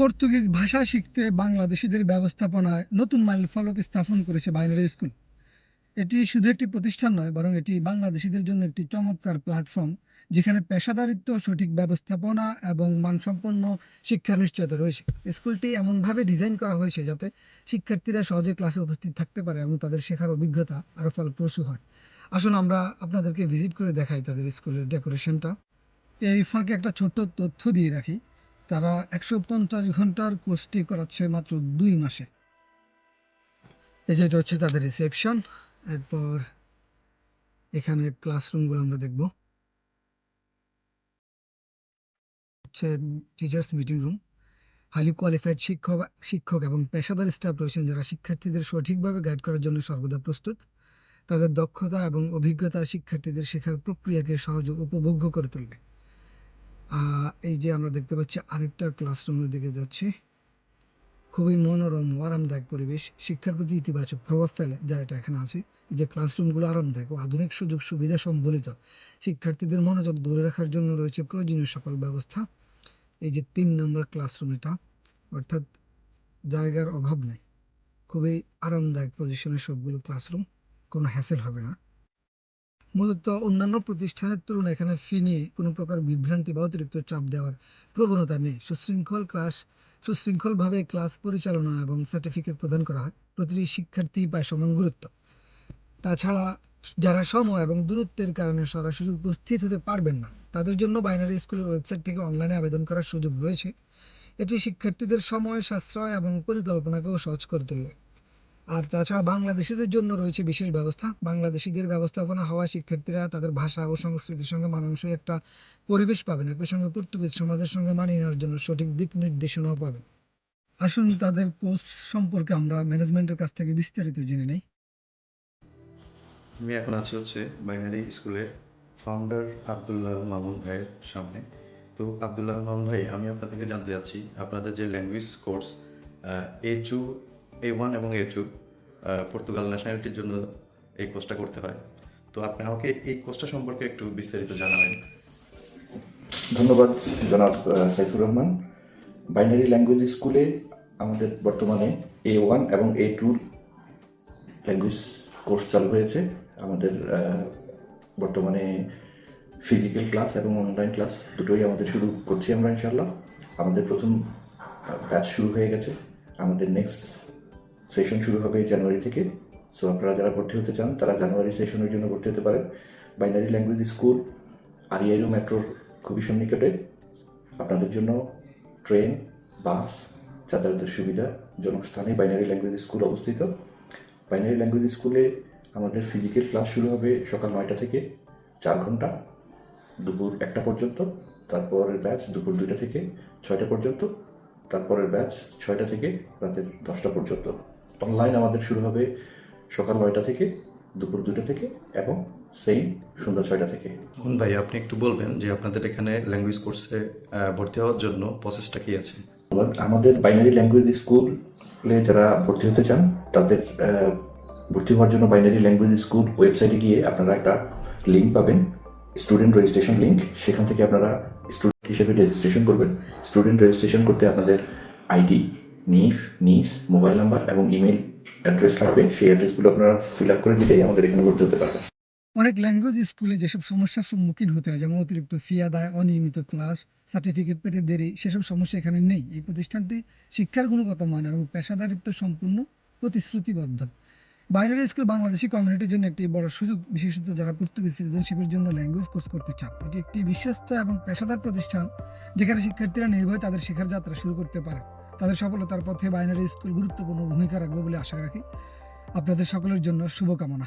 Portuguese ভাষা শিখতে বাংলাদেশিদের ব্যবস্থাপনায় নতুন মাইল ফলক স্থাপন করেছে বাইনারি স্কুল। এটি শুধু একটি প্রতিষ্ঠান নয়, বরং এটি বাংলাদেশিদের জন্য একটি চমৎকার প্ল্যাটফর্ম যেখানে পেশাদারিত্ব, সঠিক ব্যবস্থাপনা এবং মানসম্পন্ন শিক্ষার নিশ্চয়তা রয়েছে। স্কুলটি এমনভাবে ডিজাইন করা হয়েছে যাতে শিক্ষার্থীরা সহজে ক্লাসে উপস্থিত থাকতে পারে এবং তাদের শেখার অভিজ্ঞতা আরও ফলপ্রসূ হয়। আসুন আমরা আপনাদেরকে ভিজিট করে দেখাই তাদের স্কুলের ডেকোরেশনটা। এই ফাঁকে একটা ছোট্ট তথ্য দিয়ে রাখি। তারা একশো পঞ্চাশ ঘণ্টার কোর্সটি করাচ্ছে মাত্র দুই মাসে। এই যে এটা হচ্ছে তাদের রিসেপশন। এরপর এখানে ক্লাসরুমগুলো আমরা দেখব। হচ্ছে teachers meeting room. Highly qualified শিক্ষক শিক্ষক এবং পেশাদার স্টাফ রয়েছেন যারা শিক্ষার্থীদের সঠিকভাবে গাইড করার জন্য সর্বদা প্রস্তুত। তাদের দক্ষতা এবং অভিজ্ঞতা শিক্ষার্থীদের শেখার প্রক্রিয়াকে সহজ উপভোগ্য করে তুলবে। এই যে আমরা দেখতে পাচ্ছি আরেকটা ক্লাসরুমের দিকে যাচ্ছি। খুবই মনোরম, আরামদায়ক পরিবেশ। শিক্ষার প্রতি ইতিবাচক প্রভাব ফেলে, যা এটা এখানে আছে। যে ক্লাসরুমগুলো আরামদায়ক ও আধুনিক সুযোগ সুবিধা সম্বলিত। শিক্ষার্থীদের মনোযোগ ধরে রাখার জন্য রয়েছে প্রয়োজনীয় সকল ব্যবস্থা। এই যে তিন নম্বর ক্লাসরুম এটা, অর্থাৎ জায়গার অভাব নেই। খুবই আরামদায়ক পজিশনের সবগুলো ক্লাসরুম কোনো হ্যাসেল হবে না। মূলত অন্যান্য প্রতিষ্ঠানের তুলনায় এখানে ফি নিয়ে কোনো প্রকার বিভ্রান্তি বা অতিরিক্ত চাপ দেওয়ার প্রবণতা নেই। সুশৃঙ্খল ক্লাস সুশৃঙ্খলভাবে ক্লাস পরিচালনা এবং সার্টিফিকেট প্রদান করা হয়। প্রতিটি শিক্ষার্থী পায় সমান গুরুত্ব। তাছাড়া যারা সময় এবং দূরত্বের কারণে সরাসরি উপস্থিত হতে পারবেন না, তাদের জন্য বাইনারি স্কুলের ওয়েবসাইট থেকে অনলাইনে আবেদন করার সুযোগ রয়েছে। এটি শিক্ষার্থীদের সময়, সাশ্রয় এবং পরিকল্পনাকেও সহজ করে তুলবে আর তাছাড়া বাংলাদেশিদের জন্য রয়েছে বিশেষ ব্যবস্থা। বাংলাদেশিদের ব্যবস্থাপনা হওয়া শিক্ষার্থীরা তাদের ভাষা ও সংস্কৃতির সঙ্গে মানানসই একটা পরিবেশ পাবেন, একই সঙ্গে পর্তুগিজ সমাজের সঙ্গে মানিয়ে নেওয়ার জন্য সঠিক দিক নির্দেশনাও পাবেন। আসুন তাদের কোর্স সম্পর্কে আমরা ম্যানেজমেন্টের কাছ থেকে বিস্তারিত জেনে নেই। আমি এখন আছি হচ্ছে বাইনারি স্কুলের ফাউন্ডার আবদুল্লাহ মামুন ভাইয়ের সামনে। তো আবদুল্লাহ মামুন ভাই, আমি আপনাদেরকে জানতে চাচ্ছি, আপনাদের যে language course A two A one এবং এ টু পর্তুগাল ন্যাশনালিটির জন্য এই কোর্সটা করতে হয়। তো আপনি আমাকে এই কোর্সটা সম্পর্কে একটু বিস্তারিত জানাবেন। ধন্যবাদ, জনাব সাইফুর রহমান। বাইনারি ল্যাঙ্গুয়েজ স্কুলে আমাদের বর্তমানে এ ওয়ান এবং এ টু ল্যাঙ্গুয়েজ কোর্স চালু হয়েছে। আমাদের বর্তমানে ফিজিক্যাল ক্লাস এবং অনলাইন ক্লাস দুটোই আমাদের শুরু করছি আমরা ইনশাল্লাহ আমাদের প্রথম ব্যাচ শুরু হয়ে গেছে। আমাদের নেক্সট সেশন শুরু হবে জানুয়ারি থেকে। সো আপনারা যারা ভর্তি হতে চান, তারা জানুয়ারি সেশনের জন্য ভর্তি হতে পারেন। বাইনারি ল্যাঙ্গুয়েজ স্কুল আরিয়াইরো মেট্রোর খুবই সন্নিকটে। আপনাদের জন্য ট্রেন বাস যাতায়াতের সুবিধা জনক স্থানে বাইনারি ল্যাঙ্গুয়েজ স্কুল অবস্থিত। বাইনারি ল্যাঙ্গুয়েজ স্কুলে আমাদের ফিজিক্যাল ক্লাস শুরু হবে সকাল নয়টা থেকে চার ঘণ্টা, দুপুর একটা পর্যন্ত, তারপরের ব্যাচ দুপুর দুইটা থেকে ছয়টা পর্যন্ত, তারপরের ব্যাচ ছয়টা থেকে রাতের দশটা পর্যন্ত। অনলাইন আমাদের শুরু হবে সকাল নয়টা থেকে দুপুর দুটো থেকে এবং সেই সন্ধ্যা ছয়টা থেকে। মামুন ভাই আপনি একটু বলবেন যে আপনাদের এখানে ল্যাঙ্গুয়েজ কোর্সে ভর্তি হওয়ার জন্য প্রসেসটা কী আছে। আমাদের বাইনারি ল্যাঙ্গুয়েজ স্কুলে যারা ভর্তি হতে চান তাদের ভর্তি হওয়ার জন্য বাইনারি ল্যাঙ্গুয়েজ স্কুল ওয়েবসাইটে গিয়ে আপনারা একটা লিঙ্ক পাবেন। স্টুডেন্ট রেজিস্ট্রেশন লিঙ্ক সেখান থেকে আপনারা স্টুডেন্ট হিসেবে রেজিস্ট্রেশন করবেন। স্টুডেন্ট রেজিস্ট্রেশন করতে আপনাদের আইডি নিফ নিস মোবাইল নাম্বার এবং ইমেল অ্যাড্রেস লাগবে সেই অ্যাড্রেসগুলো আপনারা ফিল আপ করে দিলেই আমাদের এখানে ভর্তি হতে পারবেন। অনেক ল্যাঙ্গুয়েজ স্কুলে যেসব সমস্যার সম্মুখীন হতে হয়, যেমন অতিরিক্ত ফি আদায়, অনিয়মিত ক্লাস সার্টিফিকেট পেতে দেরি, সেসব সমস্যা এখানে নেই। এই প্রতিষ্ঠানটি শিক্ষার গুণগত মান এবং পেশাদারিত্ব সম্পূর্ণ প্রতিশ্রুতিবদ্ধ। বাইনারি স্কুল বাংলাদেশি কমিউনিটির জন্য একটি বড় সুযোগ, বিশেষত যারা পর্তুগিজ সিটিজেনশিপের জন্য ল্যাঙ্গুয়েজ কোর্স করতে চান। এটি একটি বিশ্বস্ত এবং পেশাদার প্রতিষ্ঠান, যেখানে শিক্ষার্থীরা নির্ভয়ে তাদের শেখার যাত্রা শুরু করতে পারে। তাদের সফলতার পথে বাইনারি স্কুল গুরুত্বপূর্ণ ভূমিকা রাখবে বলে আশা রাখি। আপনাদের সকলের জন্য শুভকামনা।